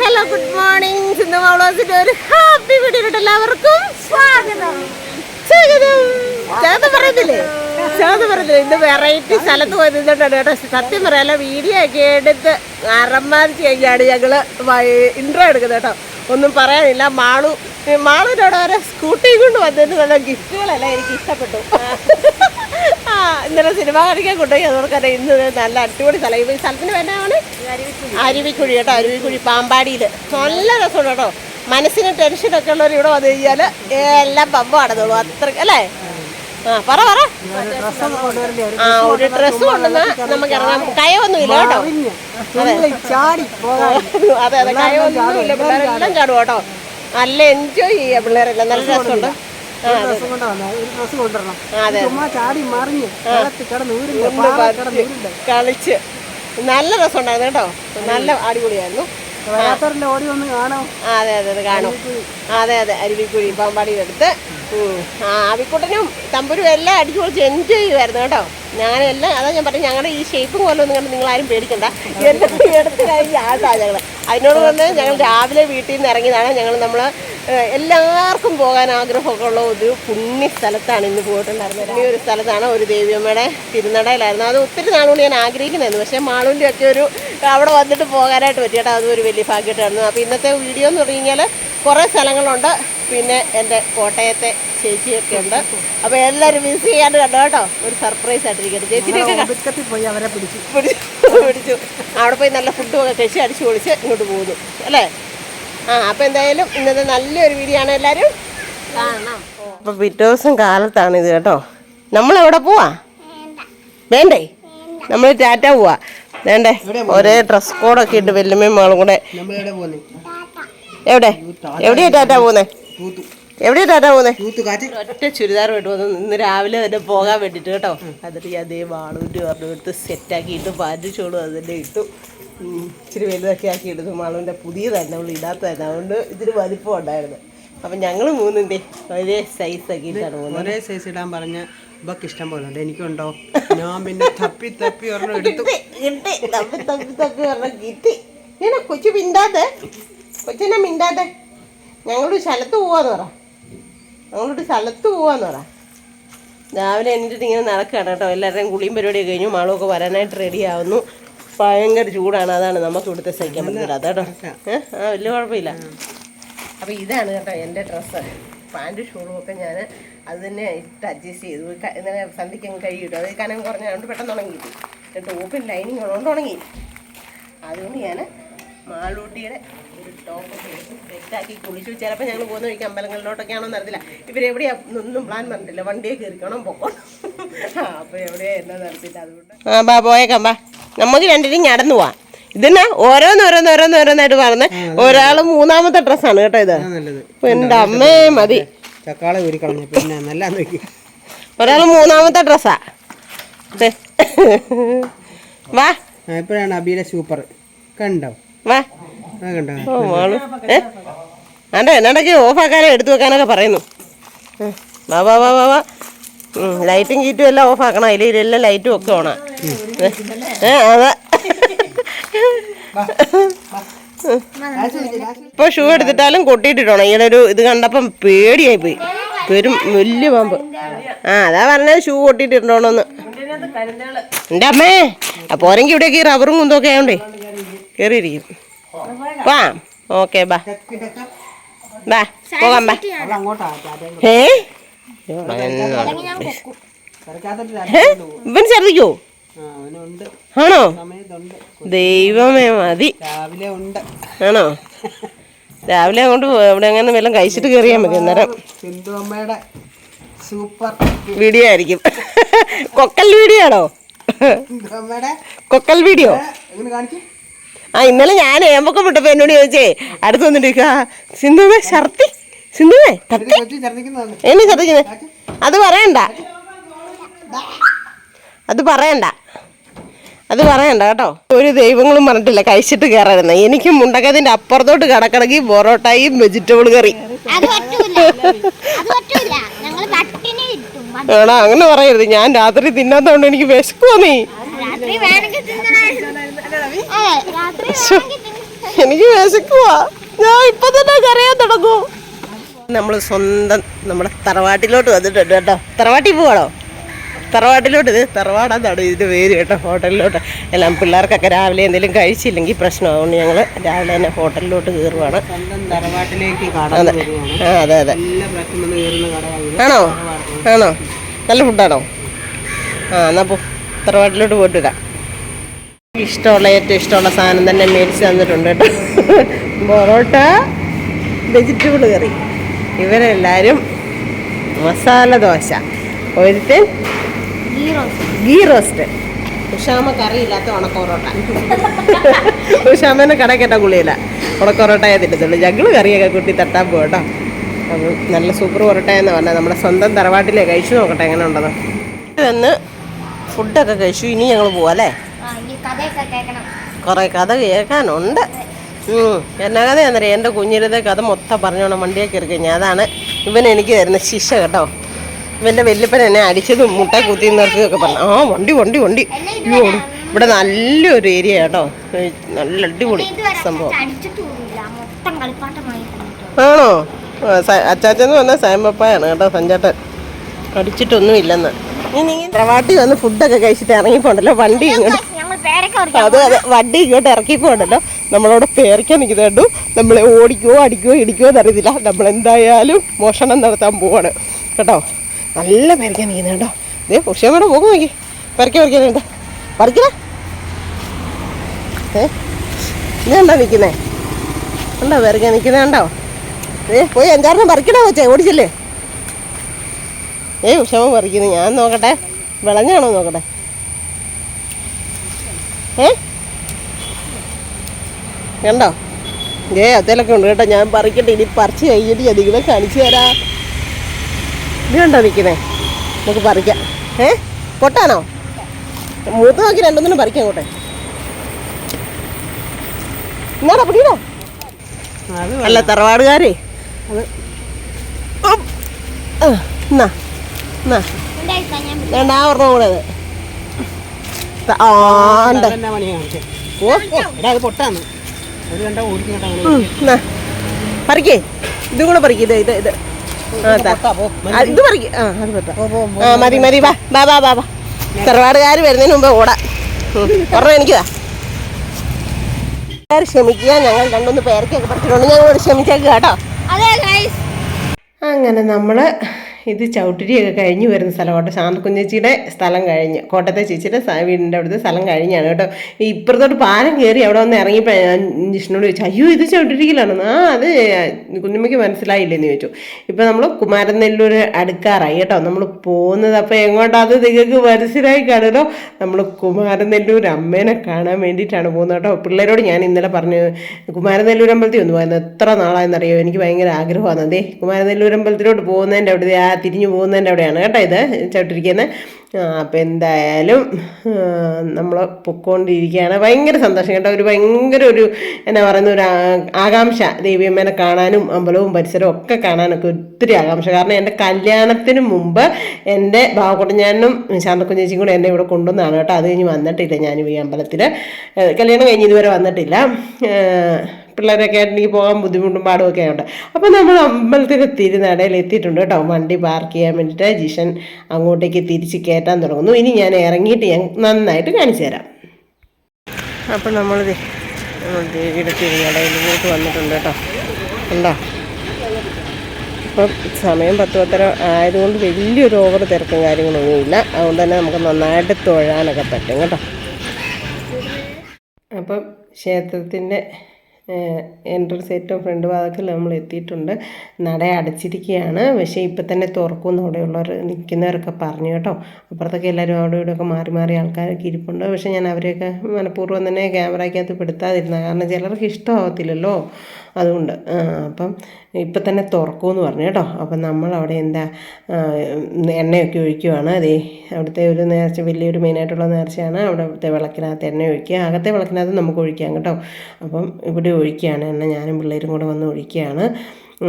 Hello good morning Sindhu മൗളോസിന്റെ ഒരു happy video എല്ലാവർക്കും സ്വാഗതം. സ്വാഗതം. സ്വാഗതം പറയുന്നില്ലേ? സ്വാഗതം പറയുന്നില്ലേ? ഇന്ന് വെറൈറ്റി സ്ഥലത്ത് പോയി നിന്നിട്ടുണ്ട് കേട്ടോ. സത്യം പറയാല്ല വീഡിയോ ഒക്കെ എടുത്ത് അറമ്മാതിച്ച് കഴിഞ്ഞാണ് ഞങ്ങൾ ഇൻട്രോ എടുക്കുന്നത് കേട്ടോ. ഒന്നും പറയാനില്ല. മാളു മാളുവിനോട് വരെ സ്കൂട്ടി കൊണ്ട് വന്നതിന് നല്ല ഗിഫ്റ്റുകളെല്ലാം എനിക്ക് ഇഷ്ടപ്പെട്ടു. ഇന്നലെ സിനിമ കാണിക്കാൻ കൊണ്ടുപോയി. അതുകൊണ്ട് ഇന്ന് നല്ല അടിപൊളി സ്ഥലം. ഈ സ്ഥലത്തിന് വേണ്ടാണ് അരുവിക്കുഴി കേട്ടോ. അരുവിക്കുഴി പാമ്പാടിയിൽ നല്ല രസമുണ്ട് കേട്ടോ. മനസ്സിന് ടെൻഷനൊക്കെ ഉള്ളവർ ഇവിടെ വന്നു കഴിഞ്ഞാൽ എല്ലാം പമ്പ നടന്നുള്ളൂ അത്ര അല്ലേ? ആ പറ പറ. ആ ഒരു ഡ്രസ്സ് കൊണ്ടുവന്ന നമുക്ക് ഇറങ്ങാം. കയമൊന്നുമില്ല കേട്ടോ. അതെ. അതെ കയമൊന്നുമില്ല പിള്ളേരെല്ലാം ചാടും കേട്ടോ. നല്ല എൻജോയ് ചെയ്യാം പിള്ളേരെല്ലാം. നല്ല രസമുണ്ട്. ഒരു കൊണ്ടുവരണം. ചുമ്മാ ചാടി മറിഞ്ഞ് വെള്ളത്തിൽ കിടന്ന് ഊരില്ല ഒന്ന് പാറ പറിച്ച് കിടന്ന് ഊരില്ല കളിച്ച്. നല്ല രസമുണ്ടായിരുന്നു കേട്ടോ. നല്ല അടിപൊളിയായിരുന്നു. ഓടി കാണാം. അതെ അതെ അതെ കാണും. അതെ അതെ അരുവിക്കുഴി പാമ്പാടിയിലെടുത്ത്. ആ ആവിക്കുട്ടനും തമ്പുരും എല്ലാം അടിച്ചു പൊളിച്ച് എൻജോയ് ചെയ്യുമായിരുന്നു കേട്ടോ. ഞാനെല്ലാം അതാ ഞാൻ പറഞ്ഞു ഞങ്ങളുടെ ഈ ഷേപ്പ് പോലെ ഒന്നും കണ്ട് നിങ്ങളാരും പേടിക്കണ്ട. എടുത്ത് എടുത്ത് കഴിഞ്ഞ ആട്ടാ ഞങ്ങൾ അതിനോട് വന്ന് ഞങ്ങൾ രാവിലെ വീട്ടിൽ നിന്ന് ഇറങ്ങിയതാണ് ഞങ്ങൾ നമ്മൾ എല്ലാവർക്കും പോകാൻ ആഗ്രഹമൊക്കെ ഉള്ള ഒരു പുണ്യ സ്ഥലത്താണ് ഇന്ന് പോയിട്ടുണ്ടായിരുന്നത്. ഈ ഒരു സ്ഥലത്താണ് ഒരു ദേവിയമ്മയുടെ തിരുനടയിലായിരുന്നു അത് ഒത്തിരി നാളുകൊണ്ട് ഞാൻ ആഗ്രഹിക്കുന്നതായിരുന്നു പക്ഷേ മാളുവിന്റെ ഒക്കെ ഒരു അവിടെ വന്നിട്ട് പോകാനായിട്ട് പറ്റിയിട്ട് അതും ഒരു വലിയ ഭാഗ്യമായിട്ടായിരുന്നു. അപ്പോൾ ഇന്നത്തെ വീഡിയോ എന്ന് പറഞ്ഞു കഴിഞ്ഞാൽ കുറേ സ്ഥലങ്ങളുണ്ട്. പിന്നെ എന്റെ കോട്ടയത്തെ ചേച്ചിയൊക്കെ ഉണ്ട്. അപ്പോൾ എല്ലാവരും മിസ് ചെയ്യാണ്ട് കണ്ടോ കേട്ടോ? ഒരു സർപ്രൈസ് ആയിട്ടിരിക്കട്ടെ. ചേച്ചിനെയൊക്കെ പോയി അവരെ പിടിച്ചു. പിടിച്ചു പിടിച്ചു. അവിടെ പോയി നല്ല ഫുഡും ഒക്കെ കഴിച്ച് അടിച്ചു പൊളിച്ച് ഇങ്ങോട്ട് പോകുന്നു. അല്ലേ? ആ അപ്പോൾ എന്തായാലും ഇന്നത്തെ നല്ലൊരു വീഡിയോ ആണ് എല്ലാവരും കാണണം. പിറ്റേ ദിവസം കാലത്താണ് ഇത് കേട്ടോ. നമ്മൾ എവിടെ പോവാ? വേണ്ടേ? നമ്മൾ ടാറ്റ പോവാ. വേണ്ടേ? ഒരേ ഡ്രസ് കോഡൊക്കെ ഇട്ട് വെല്ലുമേ മോളും കൂടെ. എവിടെ? എവിടെയാ ടാറ്റ പോകുന്നേ തൂത്തു. എവിടെയാ ടാറ്റ പോകുന്നേ ഒറ്റ ചുരിദാർ ഇട്ട് വന്നു. ഇന്ന് രാവിലെ തന്നെ പോകാൻ വേണ്ടിട്ട് കേട്ടോ. അതിട്ട് അതേ വാളൂറ്റി പറഞ്ഞു എടുത്ത് സെറ്റാക്കിയിട്ട് ആക്കിയിട്ട് ചോളും അത് തന്നെ ഇട്ടു. ഇച്ചിരി വലുതൊക്കെ ആക്കി ഇടുന്നു മാളൂന്റെ പുതിയതായിരുന്നു അവൾ ഇടാത്തതായിരുന്നു അതുകൊണ്ട് ഇതിന് വലിപ്പം ഉണ്ടായിരുന്നു. അപ്പം ഞങ്ങൾ മൂന്നിന്റെ ഒരേ സൈസ് ആക്കി പോകുന്നത് ഒരേ സൈസ് ഇടാൻ പറഞ്ഞ ഇവക്ക് ഇഷ്ടം പോലെ ഉണ്ട്. എനിക്കുണ്ടോ? ഞാൻ പിന്നെ തപ്പി തപ്പി ഒരെണ്ണം എടുത്തു. കിട്ടി തപ്പി തപ്പി തപ്പി പറഞ്ഞ കിട്ടി ഇങ്ങനെ കൊച്ചു മിണ്ടാതെ കൊച്ചിനെ മിണ്ടാതെ. ഞങ്ങളൊരു സ്ഥലത്ത് പോവാന്ന് പറ. ഞങ്ങളൊരു സ്ഥലത്ത് പോവാന്ന് പറ. രാവിലെ എണീറ്റിട്ട് ഇങ്ങനെ നടക്കുകയാണ് കേട്ടോ. എല്ലാവരുടെയും കുളിയും പരിപാടിയൊക്കെ കഴിഞ്ഞു. മാളൊക്കെ വരാനായിട്ട് റെഡി ആവുന്നു. ഭയങ്കര ചൂടാണ്. അതാണ് നമുക്ക് ഇവിടുത്തെ സഹിക്കാൻ പറ്റില്ല അതാട്ടോ. ഏഹ് ആ വലിയ കുഴപ്പമില്ല. അപ്പോൾ ഇതാണ് കേട്ടോ എന്റെ ഡ്രസ്സ്. പാന്റും ഷൂളും ഒക്കെ ഞാൻ അത് തന്നെ ഇട്ട് അഡ്ജസ്റ്റ് ചെയ്തു. ഇങ്ങനെ സന്ധ്യയ്ക്ക് അങ്ങ് കഴിയിട്ടു അത് കനം കുറഞ്ഞതുകൊണ്ട് പെട്ടെന്ന് ഉണങ്ങി ടോപ്പിൽ ലൈനിങ് ഉള്ളതുകൊണ്ട് ഉണങ്ങി. അതുകൊണ്ട് ഞാൻ മാളൂട്ടിയുടെ ഒരു ടോപ്പ് സെറ്റാക്കി കുളിച്ചു. ചിലപ്പോൾ ഞങ്ങൾ പോകുന്ന വഴിക്ക് അമ്പലങ്ങളിലോട്ടൊക്കെയാണോ നടത്തില്ല ഇവരെവിടെയാ ഒന്നും പ്ലാൻ പറഞ്ഞിട്ടില്ല. വണ്ടിയെ കയറിക്കണം പൊക്കോണം. അപ്പോൾ എവിടെയാ എന്നാ നടത്തിയിട്ട് അതുകൊണ്ട് ആ ബാ പോയേക്കാം ബാ. നമുക്ക് രണ്ടിനും നടന്നു പോവാം. ഇതെന്നാ? ഓരോന്ന് ഓരോന്ന് ഓരോന്ന് ഓരോന്നായിട്ട് പറഞ്ഞ് ഒരാൾ മൂന്നാമത്തെ ഡ്രസ്സാണ് കേട്ടോ ഇത്. എന്റെ അമ്മേ മതി. ഒരാൾ മൂന്നാമത്തെ ഡ്രസ്സാ. വാ. ഇപ്പോഴാണ് അബിയുടെ സൂപ്പർ കണ്ടോ? വാ. ഓ മോൾ ഏ? ആണ്ടെ? എന്നിടയ്ക്ക് ഓഫാക്കാനോ എടുത്തു വെക്കാനൊക്കെ പറയുന്നു. വാ വാ വാ വാ വാ. ലൈറ്റും കീറ്റും എല്ലാം ഓഫാക്കണം അതിൽ ഇതിലെല്ലാം ലൈറ്റും ഒക്കെ ഓണാ. അതാ. ഇപ്പൊ ഷൂ എടുത്തിട്ടാലും കൊട്ടിയിട്ടിട്ടോണം. ഇങ്ങനെ ഒരു ഇത് കണ്ടപ്പം പേടിയായി പോയി പെരും വലിയ പാമ്പ്. ആ അതാ പറഞ്ഞത് ഷൂ കൊട്ടിയിട്ടിട്ടോണോന്ന്. എന്റെ അമ്മേ അപ്പൊ പോരെങ്കിൽ ഇവിടെയൊക്കെ ഈ റബ്ബറും കുന്തൊക്കെ ആയോണ്ടേ കയറിയിരിക്കും വാ ഓക്കെ ബാ. ബാ പോകാം ബാ. ഏ? ഇവൻ ഛർദിക്കോ ആണോ? ദൈവമേ മതി. രാവിലെ ഉണ്ട്. ആണോ? രാവിലെ അങ്ങോട്ട് അവിടെ അങ്ങനെ വല്ലതും കഴിച്ചിട്ട് കയറിയാൽ മതി അന്നേരം. സിന്ധു അമ്മയുടെ സൂപ്പർ വീഡിയോ ആയിരിക്കും. കൊക്കൽ വീഡിയോ ആണോ? കൊക്കൽ വീഡിയോ? ആ ഇന്നലെ ഞാൻ ഏമ്പൊക്കെ വിട്ടപ്പോ എന്നോട് ചോദിച്ചേ അടുത്ത് വന്നിട്ടിരിക്കുക സിന്ധുവേ ഛർത്തി സിന്ധുവേ എന്നെ ഛർദിക്കുന്നത് അത് പറയണ്ട. അത് പറയണ്ട. അത് പറയണ്ട കേട്ടോ. ഒരു ദൈവങ്ങളും പറഞ്ഞിട്ടില്ല കഴിച്ചിട്ട് കയറരുന്ന എനിക്ക് മുണ്ടക്കതിന്റെ അപ്പുറത്തോട്ട് കടക്കണമെങ്കിൽ പൊറോട്ടയും വെജിറ്റബിൾ കറി. ആണോ അങ്ങനെ പറയരുത്. ഞാൻ രാത്രി തിന്നാത്തോണ്ട് എനിക്ക് വിശക്കുവോ നീ? എനിക്ക് വിശക്കുവാ? ഞാൻ ഇപ്പൊ തന്നെ കറിയാൻ തുടങ്ങും. നമ്മൾ സ്വന്തം നമ്മുടെ തറവാട്ടിലോട്ട് വന്നിട്ടുണ്ട് കേട്ടോ. തറവാട്ടിൽ പോവാണോ? തറവാട്ടിലോട്ട്. ഇത് തറവാടാന്നാണ് ഇതിന്റെ പേര് കേട്ടോ ഹോട്ടലിലോട്ട്. എല്ലാം പിള്ളേർക്കൊക്കെ രാവിലെ എന്തെങ്കിലും കഴിച്ചില്ലെങ്കിൽ പ്രശ്നമാകുകൊണ്ട് ഞങ്ങൾ രാവിലെ തന്നെ ഹോട്ടലിലോട്ട് കയറുവാണ്. തറവാട്ടിലേക്ക് അതെ. അതെ അതെ. ആണോ? ആണോ? നല്ല ഫുഡാണോ? ആ എന്നാ പോ. തറവാട്ടിലോട്ട് പോയിട്ട് വരാം. ഇഷ്ടമുള്ള ഏറ്റവും ഇഷ്ടമുള്ള സാധനം തന്നെ മേടിച്ച് തന്നിട്ടുണ്ട് കേട്ടോ. Parotta vegetable curry. ഇവരെല്ലാവരും മസാല ദോശ. ഒരുത്തൻ ഗീ റോസ്റ്റ് ഉഷാമ കറിയില്ലാത്ത ഉണക്ക പൊറോട്ട ഉഷാമേനെ കടക്കേട്ട ഗുളിയില്ല ഉണക്ക പൊറോട്ടയെ തിന്നത്തുള്ളൂ ഞങ്ങൾ കറിയൊക്കെ കൂട്ടി തട്ടാൻ പോകട്ടോ അപ്പം നല്ല സൂപ്പർ പൊറോട്ട എന്ന് പറഞ്ഞാൽ നമ്മുടെ സ്വന്തം തറവാട്ടിലെ കഴിച്ചു നോക്കട്ടെ എങ്ങനെ ഉണ്ടെന്ന് വന്ന് ഫുഡൊക്കെ കഴിച്ചു ഇനി ഞങ്ങൾ പോവാല്ലേ കുറെ കഥ കേൾക്കാനുണ്ട്. ഉം. എന്നാ കഥയാന്നറിയാം? എന്റെ കുഞ്ഞിരുതേ കഥ മൊത്തം പറഞ്ഞോണം വണ്ടിയൊക്കെ ഇറക്കി ഞാൻ അതാണ് ഇവൻ എനിക്ക് തരുന്ന ശിക്ഷ കേട്ടോ. ഇവന്റെ വല്യപ്പൻ എന്നെ അടിച്ചതും മുട്ട കുത്തി ഒക്കെ പറഞ്ഞു. ആ വണ്ടി വണ്ടി വണ്ടി. അയ്യോ ഇവിടെ നല്ലൊരു ഏരിയ കേട്ടോ. നല്ല അടിപൊളി സംഭവം. ആണോ? അച്ചാച്ചെന്ന് പറഞ്ഞാൽ സാമ്പപ്പായാണ് കേട്ടോ സഞ്ചാട്ടൻ. അടിച്ചിട്ടൊന്നും ഇല്ലെന്ന് ഇനി തറവാട്ടി വന്ന് ഫുഡൊക്കെ കഴിച്ചിട്ട് ഇറങ്ങിപ്പോണ്ടല്ലോ? വണ്ടി ഇങ്ങോട്ട് അത് അതെ വണ്ടി ഇങ്ങോട്ട് ഇറക്കിപ്പോണ്ടല്ലോ. നമ്മളോട് പേരയ്ക്കാൻ നിൽക്കുന്നുണ്ടു നമ്മളെ ഓടിക്കുവോ അടിക്കുവോ ഇടിക്കുവോ എന്നറിയത്തില്ല നമ്മളെന്തായാലും മോഷണം നടത്താൻ പോവാണ്. കേട്ടോ? നല്ല പേരയ്ക്കാൻ നിൽക്കുന്നത് കേട്ടോ. ഇതേ ഉഷയമ്മയുടെ പോകും നോക്കി. പരക്കാൻ പറിക്കാനുണ്ട് പറിക്കണ ഏ ഇതെന്താ നിൽക്കുന്നേ. ഉണ്ടോ പേരയ്ക്കാൻ നിൽക്കുന്നത് കണ്ടോ? ഏ പോയി അഞ്ചാറിനും പറിക്കണോ കൊച്ചേ ഓടിച്ചില്ലേ? ഏ ഉഷമ പറിക്കുന്നു. ഞാൻ നോക്കട്ടെ. വിളഞ്ഞാണോ നോക്കട്ടെ? ഏ? കണ്ടോ? ഏ അതിലൊക്കെ ഉണ്ട് കേട്ടോ. ഞാൻ പറിക്കട്ടെ. ഇനി പറിച്ച് കഴിഞ്ഞിട്ട് ഞാൻ നിങ്ങളെ കാണിച്ചു തരാം. ഇത് കണ്ടോ നിൽക്കുന്നേ? നമുക്ക് പറിക്കാം. ഏ? പൊട്ടാനോ മൂത്ത് നോക്കി രണ്ടൊന്നിനും പറിക്കാം അങ്ങോട്ടെ. എന്നാടാ പിടിയോ അല്ല തറവാടുകാരേ. എന്നാ എന്നാ. വേണ്ട ആ ഒരെണ്ണം കൂടെ അത്. പറിക്കേ. ഇതും കൂടെ പറിക്കേ. ഇത് ഇത് ഇത്. ഇത് പറിക്കും ആ അത് പറ്റാം. ആ മതി മതി വാ വാ വാ വാ വാ. തറവാടുകാർ വരുന്നതിന് മുമ്പ് ഓടാ. ഒരെണ്ണം എനിക്കതാ ക്ഷമിക്കുക. ഞങ്ങൾ രണ്ടൊന്ന് പേരക്കൊക്കെ പറിച്ചിട്ടുണ്ട് ഞങ്ങളോട് ക്ഷമിച്ചേക്ക് കേട്ടോ. അതെ അങ്ങനെ നമ്മൾ ഇത് ചവിട്ടിരിയൊക്കെ കഴിഞ്ഞ് വരുന്ന സ്ഥലം കേട്ടോ. ശാന്തക്കുഞ്ഞേച്ചിയുടെ സ്ഥലം കഴിഞ്ഞ്. കോട്ടത്തെ ചേച്ചിയുടെ വീടിന്റെ അവിടുത്തെ സ്ഥലം കഴിഞ്ഞാണ് കേട്ടോ. ഈ ഇപ്പുറത്തോട്ട് പാലം കയറി അവിടെ വന്ന് ഇറങ്ങിയപ്പോൾ ഞാൻ ജിഷ്ണോട് ചോദിച്ചു അയ്യോ ഇത് ചവിട്ടിരിക്കലാണെന്ന് ആ അത് കുഞ്ഞുമ്മയ്ക്ക് മനസ്സിലായില്ലെന്ന് ചോദിച്ചു. ഇപ്പം നമ്മൾ കുമാരനെല്ലൂർ അടുക്കാറായി കേട്ടോ. നമ്മൾ പോകുന്നത് അപ്പോൾ എങ്ങോട്ടാ? അത് നിങ്ങൾക്ക് മനസ്സിലായി കാണുമല്ലോ. നമ്മൾ കുമാരനെല്ലൂർ അമ്മേനെ കാണാൻ വേണ്ടിയിട്ടാണ് പോകുന്നത് കേട്ടോ. പിള്ളേരോട് ഞാൻ ഇന്നലെ പറഞ്ഞു കുമാരനെല്ലൂർ അമ്പലത്തിൽ ഒന്ന് പോയത് എത്ര നാളായെന്നറിയോ? എനിക്ക് ഭയങ്കര ആഗ്രഹമാണ്. അതേ കുമാരനെല്ലൂർ അമ്പലത്തിലോട്ട് പോകുന്നതിന്റെ അവിടെ ആ തിരിഞ്ഞു പോകുന്നതിന്റെ അവിടെയാണ് കേട്ടോ ഇത് ചവിട്ടിരിക്കുന്നത്. അപ്പം എന്തായാലും നമ്മൾ പൊക്കോണ്ടിരിക്കുകയാണ്. ഭയങ്കര സന്തോഷം കേട്ടോ. ഒരു ഭയങ്കര ഒരു എന്നാ പറയുന്ന ഒരു ആകാംക്ഷ ദേവിയമ്മേനെ കാണാനും അമ്പലവും പരിസരവും ഒക്കെ കാണാനൊക്കെ ഒത്തിരി ആകാംക്ഷ. കാരണം എന്റെ കല്യാണത്തിന് മുമ്പ് എന്റെ ബാവക്കുട്ടഞ്ഞാനും ശാന്തക്കുഞ്ഞേച്ചിയും കൂടെ എന്നെ ഇവിടെ കൊണ്ടുവന്നാണ് കേട്ടോ. അത് കഴിഞ്ഞ് വന്നിട്ടില്ല ഞാനും ഈ അമ്പലത്തിൽ കല്യാണം കഴിഞ്ഞ് ഇതുവരെ വന്നിട്ടില്ല. പിള്ളേരൊക്കെ ആയിട്ട് പോകാൻ ബുദ്ധിമുട്ടും പാടുമൊക്കെ ഉണ്ട് അപ്പോൾ നമ്മൾ അമ്പലത്തിൽ തിരുനടയിൽ എത്തിയിട്ടുണ്ട് കേട്ടോ. വണ്ടി പാർക്ക് ചെയ്യാൻ വേണ്ടിയിട്ട് ജിഷൻ അങ്ങോട്ടേക്ക് തിരിച്ച് കയറ്റാൻ തുടങ്ങുന്നു. ഇനി ഞാൻ ഇറങ്ങിയിട്ട് ഞാൻ നന്നായിട്ട് കാണിച്ചു തരാം. അപ്പം നമ്മൾ ദേവിയുടെ തിരുനടയിലോട്ട് വന്നിട്ടുണ്ട് കേട്ടോ. ഉണ്ടോ ഇപ്പം സമയം പത്ത് പത്തര ആയതുകൊണ്ട് വലിയൊരു ഓവർ തിരക്കും കാര്യങ്ങളൊന്നുമില്ല അതുകൊണ്ട് തന്നെ നമുക്ക് നന്നായിട്ട് തൊഴാനൊക്കെ പറ്റും കേട്ടോ. അപ്പം ക്ഷേത്രത്തിന്റെ എൻട്രൻസ് ഏറ്റവും ഫ്രണ്ട് ഭാഗത്തിൽ നമ്മൾ എത്തിയിട്ടുണ്ട്. നട അടച്ചിരിക്കുകയാണ്. പക്ഷേ ഇപ്പം തന്നെ തുറക്കുമെന്ന് അവിടെയുള്ളവർ നിൽക്കുന്നവരൊക്കെ പറഞ്ഞു കേട്ടോ. അപ്പുറത്തൊക്കെ എല്ലാവരും അവിടെ ഇവിടെയൊക്കെ മാറി മാറി ആൾക്കാരൊക്കെ ഇരിപ്പുണ്ട്. പക്ഷേ ഞാൻ അവരെയൊക്കെ മനഃപൂർവം തന്നെ ക്യാമറയ്ക്കകത്ത് പെടുത്താതിരുന്ന കാരണം ചിലർക്ക് ഇഷ്ടമാവത്തില്ലല്ലോ. അതുകൊണ്ട് അപ്പം ഇപ്പം തന്നെ തുറക്കുമെന്ന് പറഞ്ഞു കേട്ടോ. അപ്പം നമ്മൾ അവിടെ എന്താ എണ്ണയൊക്കെ ഒഴിക്കുവാണ്. അതേ അവിടുത്തെ ഒരു നേർച്ച വലിയൊരു മെയിനായിട്ടുള്ള നേർച്ചയാണ്. അവിടുത്തെ വിളക്കിനകത്ത് എണ്ണ ഒഴിക്കുക. അകത്തെ വിളക്കിനകത്ത് നമുക്ക് ഒഴിക്കാം കേട്ടോ. അപ്പം ഇവിടെ ഒഴിക്കുകയാണ് എണ്ണ. ഞാനും പിള്ളേരും കൂടെ വന്ന് ഒഴിക്കുകയാണ്.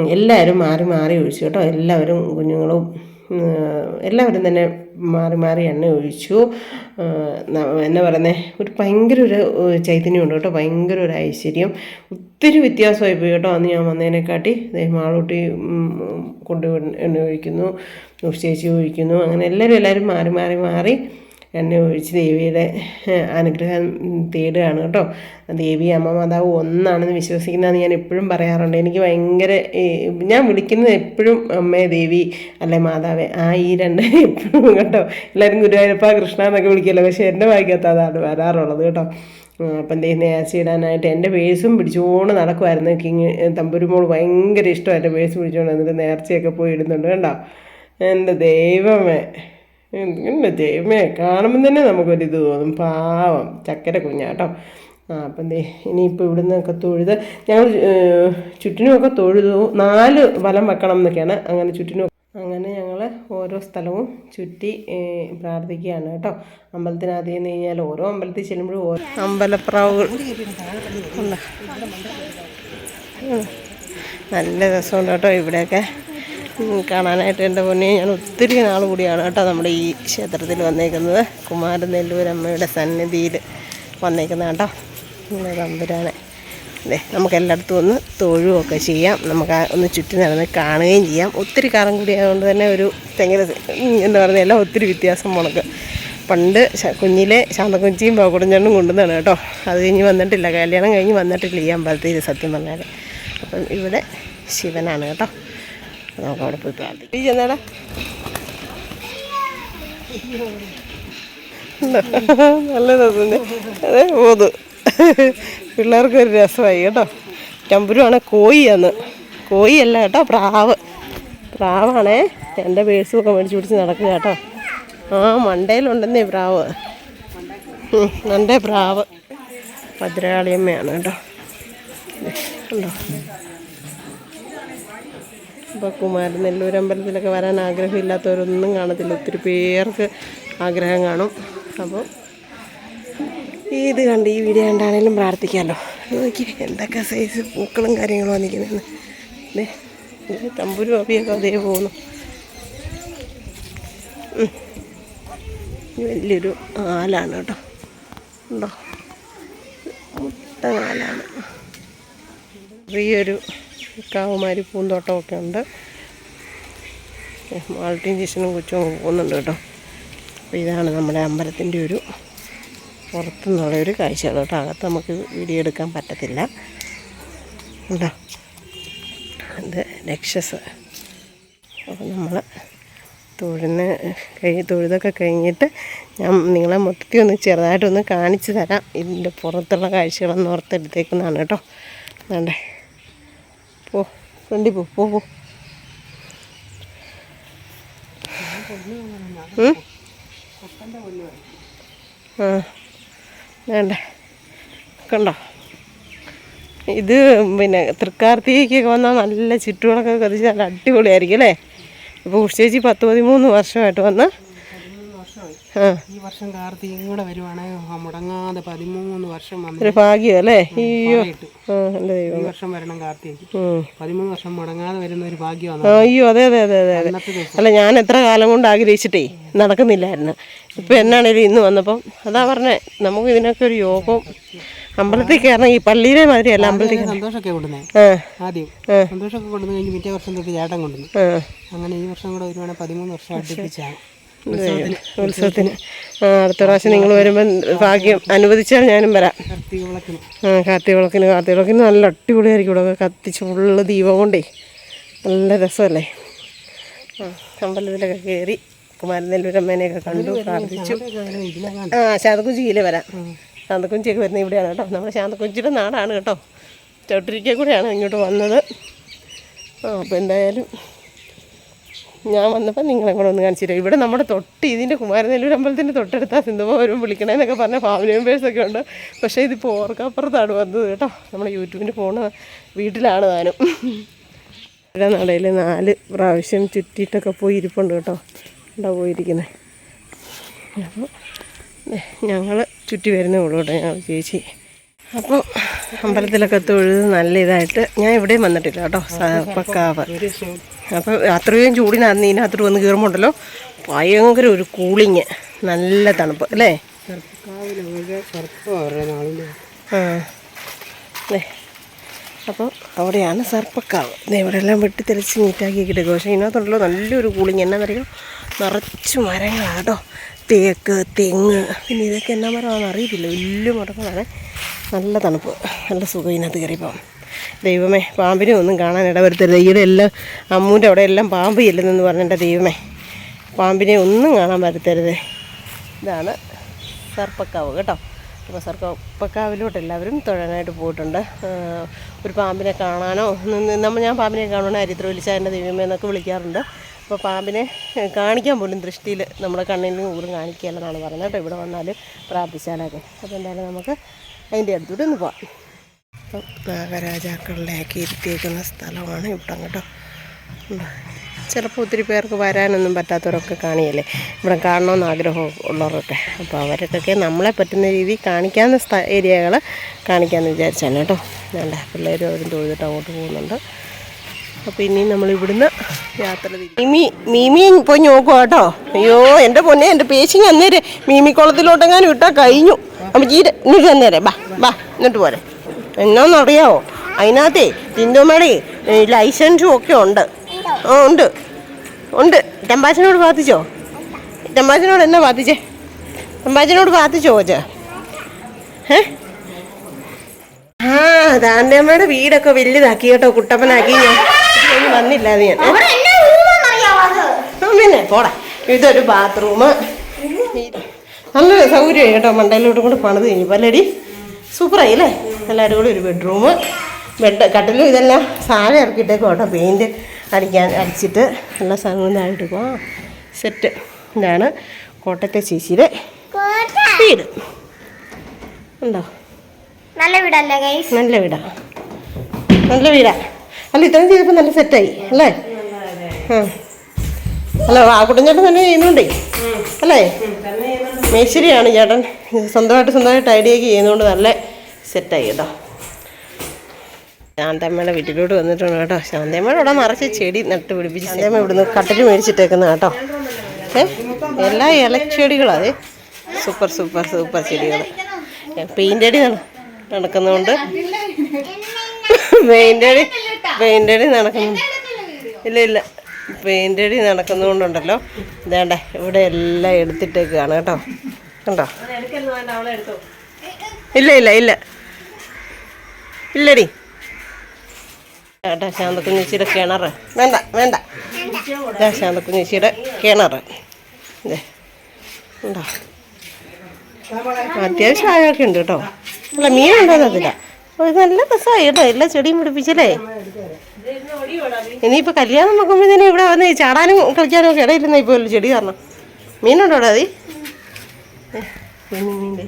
എല്ലാവരും മാറി മാറി ഒഴിച്ചു കേട്ടോ. എല്ലാവരും കുഞ്ഞുങ്ങളും എല്ലാവരും തന്നെ മാറി മാറി എണ്ണ ഒഴിച്ചു. എന്നാ പറയുന്നത് ഒരു ഭയങ്കര ഒരു ചൈതന്യമുണ്ട് കേട്ടോ. ഭയങ്കര ഒരു ഐശ്വര്യം. ഒത്തിരി വ്യത്യാസമായി പോയി കേട്ടോ. അന്ന് ഞാൻ വന്നതിനെക്കാട്ടി മാളൂട്ടി കൊണ്ട് എണ്ണ ഒഴിക്കുന്നു ചേച്ചി ഒഴിക്കുന്നു. അങ്ങനെ എല്ലാവരും എല്ലാവരും മാറി മാറി മാറി എണ്ണ ഒഴിച്ച് ദേവിയുടെ അനുഗ്രഹം തേടുകയാണ് കേട്ടോ. ദേവി അമ്മ മാതാവ് ഒന്നാണെന്ന് വിശ്വസിക്കുന്നതെന്ന് ഞാൻ എപ്പോഴും പറയാറുണ്ട്. എനിക്ക് ഭയങ്കര ഞാൻ വിളിക്കുന്നത് എപ്പോഴും അമ്മേ ദേവി അല്ലെ മാതാവേ. ആ ഈ രണ്ട് എപ്പോഴും കേട്ടോ. എല്ലാവരും ഗുരുവായൂരപ്പ കൃഷ്ണ എന്നൊക്കെ വിളിക്കുമല്ലോ. പക്ഷേ എന്റെ വായിക്കകത്ത് അതാണ് വരാറുള്ളത് കേട്ടോ. അപ്പം എന്തേ നേർച്ച ഇടാനായിട്ട് എന്റെ പേഴ്സും പിടിച്ചുകൊണ്ട് നടക്കുമായിരുന്നു കിങ് തമ്പുരുമോൾ ഭയങ്കര ഇഷ്ടമായിട്ട് എന്റെ പേഴ്സ് എന്നിട്ട് നേർച്ചയൊക്കെ പോയി ഇടുന്നുണ്ട് കണ്ടോ. എന്റെ ദൈവമേ. എന്റെ ദൈവമേ കാണുമ്പം തന്നെ നമുക്കൊരിത് തോന്നും. പാവം ചക്കര കുഞ്ഞാട്ടോ. ആ അപ്പം ദേ ഇനിയിപ്പോൾ ഇവിടെ നിന്നൊക്കെ തൊഴുത് ഞങ്ങൾ ചുറ്റിനുമൊക്കെ തൊഴുതു. നാല് വലം വെക്കണം എന്നൊക്കെയാണ് അങ്ങനെ ചുറ്റിനും അങ്ങനെ ഞങ്ങൾ ഓരോ സ്ഥലവും ചുറ്റി പ്രാർത്ഥിക്കുകയാണ് കേട്ടോ. അമ്പലത്തിനകത്ത് ചെന്ന് കഴിഞ്ഞാൽ ഓരോ അമ്പലത്തിൽ ചെല്ലുമ്പോഴും ഓരോ അമ്പലപ്രാവുകൾ. നല്ല രസമുണ്ട് കേട്ടോ ഇവിടെയൊക്കെ. കാണാനായിട്ട് എന്റെ പൊന്നെ ഞാൻ ഒത്തിരി നാൾ കൂടിയാണ് കേട്ടോ നമ്മുടെ ഈ ക്ഷേത്രത്തിൽ വന്നേക്കുന്നത്. കുമാരൻ നെല്ലൂരമ്മയുടെ സന്നിധിയിൽ വന്നേക്കുന്ന കേട്ടോ. തമ്പുരാനെ. അതെ നമുക്ക് എല്ലായിടത്തും ഒന്ന് തൊഴുകയൊക്കെ ചെയ്യാം. നമുക്ക് ഒന്ന് ചുറ്റി നടന്ന് കാണുകയും ചെയ്യാം. ഒത്തിരി കാലം കൂടി ആയതുകൊണ്ട് തന്നെ ഒരു ഭയങ്കര എന്ന് എല്ലാം ഒത്തിരി വ്യത്യാസം മുണക്ക് പണ്ട് കുഞ്ഞിലെ ശാന്തക്കുഞ്ചിയും പാക്കുടഞ്ചണ്ണും കൊണ്ടുവന്നാണ് കേട്ടോ. അത് കഴിഞ്ഞ് വന്നിട്ടില്ല. കല്യാണം കഴിഞ്ഞ് വന്നിട്ടില്ല ഈ അമ്പലത്തിൽ സത്യം പറഞ്ഞാൽ അപ്പം ഇവിടെ ശിവനാണ് കേട്ടോ. നമുക്ക് അവിടെ പോയി പ്രാർത്ഥിക്കും. ഈ ചെന്നേടാ. നല്ല രസം അതെ പോതു പിള്ളേർക്ക് ഒരു രസമായി കേട്ടോ. ചമ്പുരുവാണ് കോയിയാണ് കോയിയല്ല കേട്ടോ പ്രാവ്. പ്രാവാണേ. എന്റെ പേഴ്സുമൊക്കെ മേടിച്ച് പിടിച്ച് നടക്കുക കേട്ടോ. ആ മണ്ടയിലുണ്ടെന്നേ പ്രാവ്. മണ്ടേ പ്രാവ്. ഭദ്രകാളിയമ്മയാണ് കേട്ടോ. ഉണ്ടോ? ഇപ്പോൾ കുമാരൻ നെല്ലൂർ അമ്പലത്തിലൊക്കെ വരാൻ ആഗ്രഹമില്ലാത്തവരൊന്നും കാണത്തില്ല. ഒത്തിരി പേർക്ക് ആഗ്രഹം കാണും. അപ്പോൾ ഇത് കണ്ട് ഈ വീഡിയോ കണ്ടാണേലും പ്രാർത്ഥിക്കാമല്ലോ നോക്കി എന്തൊക്കെ സൈസ് പൂക്കളും കാര്യങ്ങളും വന്നിരിക്കുന്നതെന്ന് ദേ തമ്പുരും അവിയൊക്കെ അതേ പോകുന്നു. ഇത് വലിയൊരു ആലാണ് കേട്ടോ. ഉണ്ടോ? മുട്ട ആലാണ്. ചെറിയൊരു കാവുമാരി പൂന്തോട്ടമൊക്കെ ഉണ്ട്. മാൾട്ടിൻ ജീഷനും കൊച്ചും പോകുന്നുണ്ട് കേട്ടോ. അപ്പോൾ ഇതാണ് നമ്മുടെ അമ്പലത്തിന്റെ ഒരു പുറത്തുനിന്നുള്ള ഒരു കാഴ്ച. കേട്ടോ അകത്ത് നമുക്ക് വീഡിയോ എടുക്കാൻ പറ്റത്തില്ല. കേട്ടോ ഇത് രക്ഷസ്. അപ്പോൾ നമ്മൾ തൊഴുന്ന കഴി തൊഴുതൊക്കെ കഴിഞ്ഞിട്ട് ഞാൻ നിങ്ങളെ മൊത്തത്തിൽ ഒന്ന് ചെറുതായിട്ടൊന്ന് കാണിച്ചു തരാം ഇതിന്റെ പുറത്തുള്ള കാഴ്ചകളൊന്ന് ഓർത്തെടുത്തേക്കുന്നതാണ് കേട്ടോ. വേണ്ടേ? പോ ഫ്രണ്ടിൽ പോ പോ വേണ്ടേ. കണ്ടോ? ഇത് പിന്നെ തൃക്കാർത്തിക്കൊക്കെ വന്നാൽ നല്ല ചുറ്റുകളൊക്കെ കത്തിച്ച് നല്ല അടിപൊളിയായിരിക്കും അല്ലേ? ഇപ്പോൾ ഉഷേച്ചി പത്ത് പതിമൂന്ന് വർഷമായിട്ട് വന്ന് ഈ വർഷം കാർത്തികയും കൂടെ വരുവാണെങ്കിൽ മുടങ്ങാതെ പതിമൂന്ന് വർഷം വന്നു ഒരു ഭാഗ്യം അല്ലേ അയ്യോ. ഈ വർഷം വരണം കാർത്തികയ്ക്ക്. പതിമൂന്ന് വർഷം മുടങ്ങാതെ വരുന്ന ഒരു ഭാഗ്യമാണ്? അയ്യോ അതെ അതെ അതെ അതെ അല്ല ഞാൻ എത്ര കാലം കൊണ്ട് ആഗ്രഹിച്ചിട്ടേ നടക്കുന്നില്ലായിരുന്നു. ഇപ്പം എന്നാണേലും ഇന്ന് വന്നപ്പം അതാ പറഞ്ഞേ നമുക്ക് ഇതിനൊക്കെ ഒരു യോഗം. അമ്പലത്തിൽ കയറണം ഈ പള്ളിയിലെ മാതിരിയല്ല അമ്പലത്തിൽ. സന്തോഷമൊക്കെ കൊണ്ടുവന്നേ. ആദ്യം. സന്തോഷമൊക്കെ കൊണ്ടുവന്ന് കഴിഞ്ഞ് പിറ്റേ വർഷം തൊട്ട് ചേട്ടൻ കൊണ്ടുവന്നു. അങ്ങനെ ഈ വർഷം കൂടെ വരുവാണെങ്കിൽ പതിമൂന്ന് വർഷം അടുപ്പിച്ചാണ്. ഉത്സവത്തിന്. ആ അടുത്ത പ്രാവശ്യം നിങ്ങൾ വരുമ്പം ഭാഗ്യം അനുവദിച്ചാൽ ഞാനും വരാം. ആ കാർത്തിക വിളക്കിന് കാർത്തിക വിളക്കിന് നല്ല അടിപൊളിയായിരിക്കും ഇവിടെ. കത്തിച്ച് ഫുള്ള് ദീപം കൊണ്ടേ നല്ല രസമല്ലേ? ആ അമ്പലത്തിലൊക്കെ കയറി കുമാരനെല്ലൂരമ്മേനെയൊക്കെ കണ്ടു പ്രാർത്ഥിച്ചു. ആ ശാന്തക്കുഞ്ചിയിലെ വരാം. ശാന്തക്കുഞ്ചിയൊക്കെ വരുന്നത് ഇവിടെയാണ് കേട്ടോ. നമ്മുടെ ശാന്തക്കുഞ്ചിയുടെ നാടാണ് കേട്ടോ. ചവിട്ടിരിക്കൽ കൂടെയാണ് ഇങ്ങോട്ട് വന്നത്. ആ അപ്പോൾ എന്തായാലും ഞാൻ വന്നപ്പോൾ നിങ്ങളെ കൂടെ ഒന്ന് കാണിച്ചു ഇവിടെ നമ്മുടെ തൊട്ട് ഇതിന്റെ കുമാരനെല്ലൂർ അമ്പലത്തിന്റെ തൊട്ടടുത്താ സിന്ധുമ വരും വിളിക്കണേന്നൊക്കെ പറഞ്ഞ ഫാമിലി മെമ്പേഴ്സൊക്കെ ഉണ്ട്. പക്ഷേ ഇതിപ്പോൾ ഓർക്കപ്പുറത്താണ് വന്നത് കേട്ടോ. നമ്മുടെ യൂട്യൂബിന്റെ ഫോണ് വീട്ടിലാണ് താനും. ഇവിടെ നടയിൽ നാല് പ്രാവശ്യം ചുറ്റിയിട്ടൊക്കെ പോയി ഇരിപ്പുണ്ട് കേട്ടോ. ഇവിടെ പോയിരിക്കുന്നത് അപ്പോൾ ഞങ്ങൾ ചുറ്റി വരുന്നേ ഉള്ളൂ കേട്ടോ ഞങ്ങൾ ചേച്ചി. അപ്പോൾ അമ്പലത്തിലൊക്കെ തൊഴുത് നല്ല ഇതായിട്ട് ഞാൻ ഇവിടെയും വന്നിട്ടില്ല കേട്ടോ. ശിവ അപ്പോൾ അത്രയും ചൂടിനകത്ത് ഇതിനകത്തോട്ട് വന്ന് കയറുമ്പോണ്ടല്ലോ ഭയങ്കര ഒരു കൂളിങ് നല്ല തണുപ്പ് അല്ലേ? അല്ലേ അപ്പോൾ അവിടെയാണ് സർപ്പക്കാവ്. ഇവിടെയെല്ലാം ഇവിടെ വെട്ടി തെളിച്ച് നീറ്റാക്കി കിടക്കും പക്ഷേ ഇതിനകത്തുണ്ടല്ലോ നല്ലൊരു കൂളിങ് എന്നാന്നറിയോ? നിറച്ച് മരങ്ങളാണ് കേട്ടോ. തേക്ക് തെങ്ങ് പിന്നെ ഇതൊക്കെ എന്നാ മരമാണെന്ന് അറിയത്തില്ല. വലിയ മരങ്ങളാണ്. നല്ല തണുപ്പ്. നല്ല സുഖം ഇതിനകത്ത് കയറിയപ്പം. ദൈവമേ പാമ്പിനെ ഒന്നും കാണാൻ ഇടവരുത്തരുത്. ഈയിടെ എല്ലാം അമ്മൂന്റെ അവിടെ എല്ലാം പാമ്പ് ചെല്ലുന്നെന്ന് പറഞ്ഞിട്ട് ദൈവമേ പാമ്പിനെ ഒന്നും കാണാൻ വരുത്തരുത്. ഇതാണ് സർപ്പക്കാവ് കേട്ടോ. അപ്പോൾ സർപ്പക്കാവിലോട്ട് എല്ലാവരും തൊഴാനായിട്ട് പോയിട്ടുണ്ട്. ഒരു പാമ്പിനെ കാണാനോ നമ്മൾ ഞാൻ പാമ്പിനെ കാണുവാണോ അരിത്ര വിളിച്ചാന്റെ ദൈവമേ എന്നൊക്കെ വിളിക്കാറുണ്ട്. അപ്പോൾ പാമ്പിനെ കാണിക്കാൻ പോലും ദൃഷ്ടിയിൽ നമ്മുടെ കണ്ണിന് കൂടുതൽ കാണിക്കുകയല്ലെന്നാണ് പറയുന്നത് കേട്ടോ. ഇവിടെ വന്നാൽ പ്രാർത്ഥിച്ചാലൊക്കെ. അപ്പോൾ എന്തായാലും നമുക്ക് അതിന്റെ അടുത്തൂടെ ഒന്ന് പോവാം. അപ്പോൾ നാഗരാജാക്കളിലേക്ക് ഇരുത്തിയേക്കുന്ന സ്ഥലമാണ് ഇവിടം കേട്ടോ. ചിലപ്പോൾ ഒത്തിരി പേർക്ക് വരാനൊന്നും പറ്റാത്തവരൊക്കെ കാണിയല്ലേ? ഇവിടെ കാണണമെന്ന് ആഗ്രഹം ഉള്ളവരൊക്കെ. അപ്പോൾ അവർക്കൊക്കെ നമ്മളെ പറ്റുന്ന രീതിയിൽ കാണിക്കാവുന്ന സ്ഥ ഏരിയകൾ കാണിക്കാമെന്ന് വിചാരിച്ചാണ് കേട്ടോ. വേണ്ട പിള്ളേരും അവരും തൊഴുതിട്ട് അങ്ങോട്ട് പോകുന്നുണ്ട്. അപ്പോൾ ഇനി നമ്മൾ ഇവിടുന്ന് യാത്ര തിരി- മീമി മീമി പോയി നോക്കുക കേട്ടോ. അയ്യോ എന്റെ പൊന്നെ എന്റെ പേശിങ് അന്നേരം മീമിക്കുളത്തിലോട്ടെങ്ങാനും ഇട്ടാൽ കഴിഞ്ഞു. അപ്പം ചീര ഇങ്ങോട്ട് തന്നേരെ ബാ ബാ എന്നിട്ട് പോരെ. എന്നാന്നറിയാവോ? അതിനകത്തേ ടിൻഡോമേടെ ലൈസൻസും ഒക്കെ ഉണ്ട്. ആ ഉണ്ട്. ഉണ്ട്. ടെമ്പാച്ചനോട് പ്രാർത്ഥിച്ചോ? ടെമ്പാച്ചനോട് എന്നാ പ്രാർത്ഥിച്ചേ? ടെമ്പാച്ചനോട് പ്രാർത്ഥിച്ചോ ഓച്ച ഏ ആ ദാണ്ടമ്മയുടെ വീടൊക്കെ വലുതാക്കി കേട്ടോ കുട്ടപ്പനാക്കി. ഞാൻ വന്നില്ലാതെ ഞാൻ. പിന്നെ പോടാ. ഇതൊരു ബാത്റൂം നല്ല സൗകര്യമായി കേട്ടോ മണ്ടയിലോട്ട് കൂടെ പണിത് കഴിഞ്ഞു. പല്ലടി സൂപ്പറായി അല്ലേ? നല്ല അടിപൊളി ഒരു ബെഡ്റൂം ബെഡ് കട്ടിലും ഇതെല്ലാം സാധനം ഇറക്കിയിട്ടേക്കും കേട്ടോ. പെയിന്റ് അടിക്കാൻ അടിച്ചിട്ട് എല്ലാ സാധനം താഴെ ആ സെറ്റ് ഇതാണ് കോട്ടയത്തെ ചേച്ചിയുടെ വീട്. ഉണ്ടോ? നല്ല വീടല്ലേ നല്ല വീടാ. നല്ല വീടാ. അല്ല ഇത്രയും ചെയ്തപ്പോൾ നല്ല സെറ്റായി അല്ലേ? ആ അല്ല ആ ചേട്ടൻ തന്നെ ചെയ്യുന്നുണ്ടേ? അല്ലേ? മേശ്ശേരിയാണ് ചേട്ടൻ. സ്വന്തമായിട്ട് സ്വന്തമായിട്ട് ഐഡിയൊക്കെ ചെയ്യുന്നതുകൊണ്ട് നല്ല സെറ്റായി കേട്ടോ ശാന്തമ്മയുടെ വീട്ടിലോട്ട് വന്നിട്ടുണ്ട് കേട്ടോ. ശാന്തമ്മയുടെ ഇവിടെ നിറച്ച് ചെടി നട്ട് പിടിപ്പിച്ച് ശാന്തമ്മ ഇവിടുന്ന് കട്ടിട്ട് മേടിച്ചിട്ടേക്കുന്ന കേട്ടോ. ഏ? എല്ലാ ഇലച്ചെടികളും അതെ സൂപ്പർ സൂപ്പർ സൂപ്പർ ചെടികൾ പെയിന്റ് അടി നട- നടക്കുന്നതുകൊണ്ട് പെയിന്റ് അടി പെയിന്റ് അടി നടക്കുന്നു. ഇല്ല ഇല്ല. പെയിന്റ് അടി നടക്കുന്നതുകൊണ്ടുണ്ടല്ലോ ഇതേണ്ട ഇവിടെ എല്ലാം എടുത്തിട്ടേക്കാണ് കേട്ടോ. കണ്ടോ? ഇല്ല ഇല്ല ഇല്ല. ഇല്ലടി. ഏട്ടാ ശാന്തക്കുഞ്ഞിച്ചിയുടെ കിണർ വേണ്ട വേണ്ട. ദശാന്ത കുഞ്ഞിച്ചിയുടെ കിണർ ഉണ്ടോ? അത്യാവശ്യം ആയൊക്കെ ഉണ്ട് കേട്ടോ. അല്ല മീൻ ഇത് നല്ല രസമായി കേട്ടോ. എല്ലാ ചെടിയും പിടിപ്പിച്ചല്ലേ? ഇനിയിപ്പോൾ കല്യാണം നോക്കുമ്പോഴത്തേനും ഇവിടെ വന്ന് ചാടാനും കളിക്കാനും ഒക്കെ ഇടയില്ലെന്ന ഇപ്പോൾ ചെടി കാരണം മീനുണ്ടോ അവിടെ അതി മീനുണ്ട്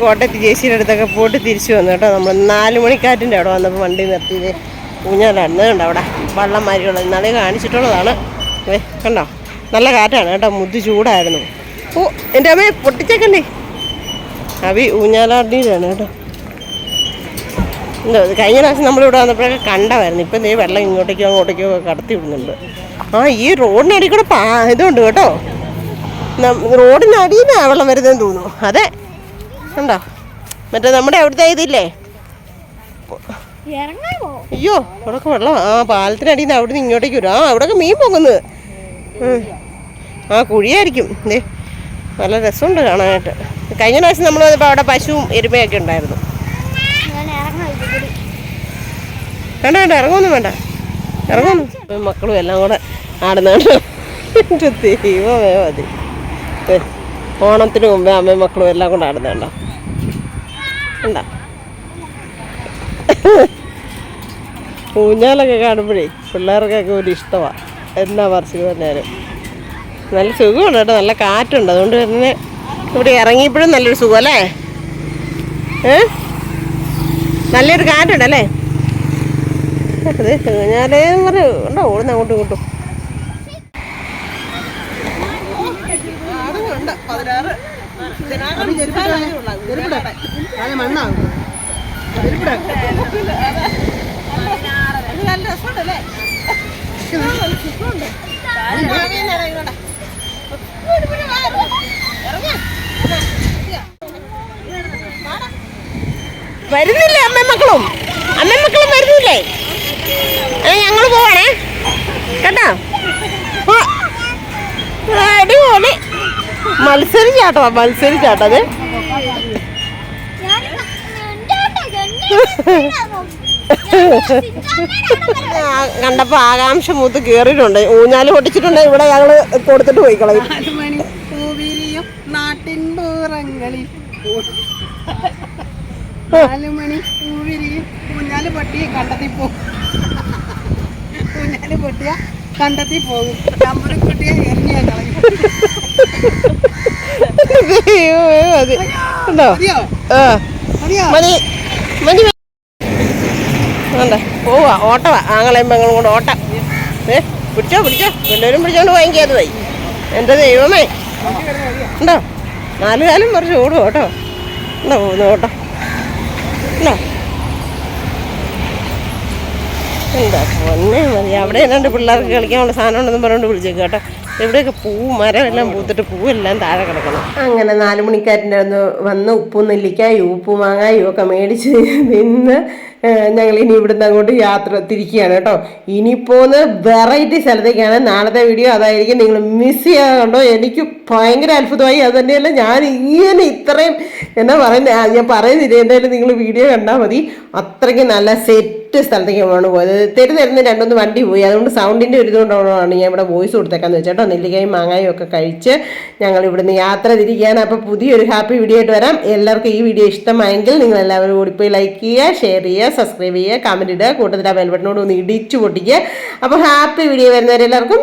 കോട്ടയത്ത് ജേസിയുടെ അടുത്തൊക്കെ പോയിട്ട് തിരിച്ചു വന്നു കേട്ടോ. നമ്മൾ നാല് മണിക്കാറ്റിന്റെ അവിടെ വന്നപ്പോൾ വണ്ടി നിർത്തിയത് ഊഞ്ഞാലായിരുന്നു. കണ്ടോ അവിടെ വള്ളം മാരിയുള്ളത് ഇന്നാളെ കാണിച്ചിട്ടുള്ളതാണ്. ഏ കണ്ടോ? നല്ല കാറ്റാണ് കേട്ടോ. മുതി ചൂടായിരുന്നു. ഓ എന്റെ അമ്മയെ പൊട്ടിച്ചേക്കണ്ടേ? അവി ഊഞ്ഞാലാടിയിലാണ് കേട്ടോ. എന്തോ കഴിഞ്ഞ പ്രാവശ്യം നമ്മളിവിടെ വന്നപ്പോഴൊക്കെ കണ്ടായിരുന്നു ഇപ്പം നീ വെള്ളം ഇങ്ങോട്ടേക്കോ അങ്ങോട്ടേക്കോ കടത്തി വിടുന്നുണ്ട്. ആ ഈ റോഡിനടിക്കൂടെ കൂടെ പാ ഇതുണ്ട് കേട്ടോ. റോഡിനടിയിലാണ് വെള്ളം വരുന്നതെന്ന് തോന്നുന്നു. അതെ. ഉണ്ടോ? മറ്റേ നമ്മുടെ അവിടുത്തെ ഇതില്ലേ? അയ്യോ അവിടെയൊക്കെ വെള്ളം ആ പാലത്തിനടിയിൽ നിന്ന് അവിടെ നിന്ന് ഇങ്ങോട്ടേക്ക് വരും. ആ അവിടെയൊക്കെ മീൻ പൊങ്ങുന്നത് ആ കുഴിയായിരിക്കും. ദേ നല്ല രസമുണ്ട് കാണാനായിട്ട്. കഴിഞ്ഞ പ്രാവശ്യം നമ്മൾ വന്നപ്പോൾ അവിടെ പശുവും എരുമയൊക്കെ ഉണ്ടായിരുന്നു. ഇത് വേണ്ട വേണ്ട ഇറങ്ങൊന്നും വേണ്ട. ഇറങ്ങുന്നു മക്കളും എല്ലാം കൂടെ ആടുന്നാണ്. ദൈവമേ മതി. ഓണത്തിന് മുമ്പേ അമ്മയും മക്കളും എല്ലാം കൂടെ ആടുന്നുണ്ടോ ഉണ്ടോ? ഊഞ്ഞാലൊക്കെ കാണുമ്പോഴേ പിള്ളേർക്കൊക്കെ ഒരു ഇഷ്ടമാണ് എന്നാ പറിച്ചു പറഞ്ഞാലും. നല്ല സുഖമുണ്ട് കേട്ടോ നല്ല കാറ്റുണ്ട്. അതുകൊണ്ട് തന്നെ ഇവിടെ ഇറങ്ങിയപ്പോഴും നല്ലൊരു സുഖം അല്ലേ? ഏ? നല്ലൊരു കാറ്റുണ്ടല്ലേ അതെ ഞാനേ പറഞ്ഞു ഉണ്ടോ? ഓടുന്ന അങ്ങോട്ടും ഇങ്ങോട്ടും. നല്ല രസമുണ്ടല്ലേ? വരുന്നില്ലേ അമ്മ മക്കളും? അമ്മ മക്കളും വരുന്നില്ലേ? ഞങ്ങൾ പോവാണേ. കേട്ടോ? അടിപൊളി. മത്സരിച്ചാട്ടോ മത്സരിച്ചാട്ടത് കണ്ടപ്പോ ആകാംക്ഷ മൂത്ത് കേറിയിട്ടുണ്ട്. ഊഞ്ഞാൽ പൊട്ടിച്ചിട്ടുണ്ട്. ഇവിടെ ഞങ്ങൾ കൊടുത്തിട്ട് പോയി കളയും കണ്ടെത്തി പോകും. നമ്മുടെ കുട്ടിയെ എറിഞ്ഞ കളയും. പോവാ ഓട്ടവാ. ആങ്ങളെയും പെങ്ങളും കൂടെ ഓട്ടം. ഏ പിടിച്ചോ പിടിച്ചോ. എല്ലാവരും പിടിച്ചോണ്ട് വാങ്ങിക്കാത് പോയി എന്റെ ദൈവമേ. ഉണ്ടോ? നാല് കാലം കുറച്ച് ഓടും ഓട്ടോ ഉണ്ടോ പോകുന്നു ഓട്ടോ. ഉണ്ടോ? എന്താ ഒന്നേ മതി. അവിടെ രണ്ട് പിള്ളേർക്ക് കളിക്കാനുള്ള സാധനം ഉണ്ടെന്ന് പറഞ്ഞുകൊണ്ട് വിളിച്ചേക്ക് കേട്ടോ. ഇവിടെയൊക്കെ പൂ മരം എല്ലാം പൂത്തിട്ട് പൂവെല്ലാം താഴെ കിടക്കണം. അങ്ങനെ നാല് മണിക്കാരന്റെ ഒന്ന് വന്ന് ഉപ്പും നെല്ലിക്കായും ഉപ്പ് മാങ്ങായും ഒക്കെ മേടിച്ച് നിന്ന് ഞങ്ങൾ ഇനി ഇവിടുന്ന് അങ്ങോട്ട് യാത്ര തിരിക്കുകയാണ് കേട്ടോ. ഇനി പോകുന്ന വെറൈറ്റി സ്ഥലത്തേക്കാണ് നാളത്തെ വീഡിയോ. അതായിരിക്കും നിങ്ങൾ മിസ് ചെയ്യാതെ കണ്ടോ. എനിക്ക് ഭയങ്കര അത്ഭുതമായി. അത് തന്നെയല്ല ഞാൻ ഇങ്ങനെ ഇത്രയും എന്നാ പറയുന്നത് ഞാൻ പറയുന്നില്ല എന്തായാലും നിങ്ങൾ വീഡിയോ കണ്ടാൽ മതി. അത്രയ്ക്ക് നല്ല സെറ്റ് സ്ഥലത്തേക്കാണ് പോയത്. തെരു തരുന്ന രണ്ടൊന്ന് വണ്ടി പോയി. അതുകൊണ്ട് സൗണ്ടിന്റെ ഒരു ഇതുകൊണ്ടാണ് ഞാൻ ഇവിടെ വോയിസ് കൊടുത്തേക്കാന്ന് വെച്ചേട്ടോ നെല്ലിക്കായും മാങ്ങായും ഒക്കെ കഴിച്ച് ഞങ്ങൾ ഇവിടുന്ന് യാത്ര തിരിക്കുകയാണ് അപ്പോൾ പുതിയൊരു ഹാപ്പി വീഡിയോ ആയിട്ട് വരാം. എല്ലാവർക്കും ഈ വീഡിയോ ഇഷ്ടമായെങ്കിൽ നിങ്ങൾ എല്ലാവരും കൂടി പോയി ലൈക്ക് ചെയ്യുക ഷെയർ ചെയ്യുക സബ്സ്ക്രൈബ് ചെയ്യുക കമന്റ് ഇടുക കൂട്ടത്തിൽ ആ ബെൽബട്ടനോട് ഒന്ന് ഇടിച്ചു പൊട്ടിക്കുക. അപ്പോൾ ഹാപ്പി വീഡിയോ വരുന്നവരെല്ലാവർക്കും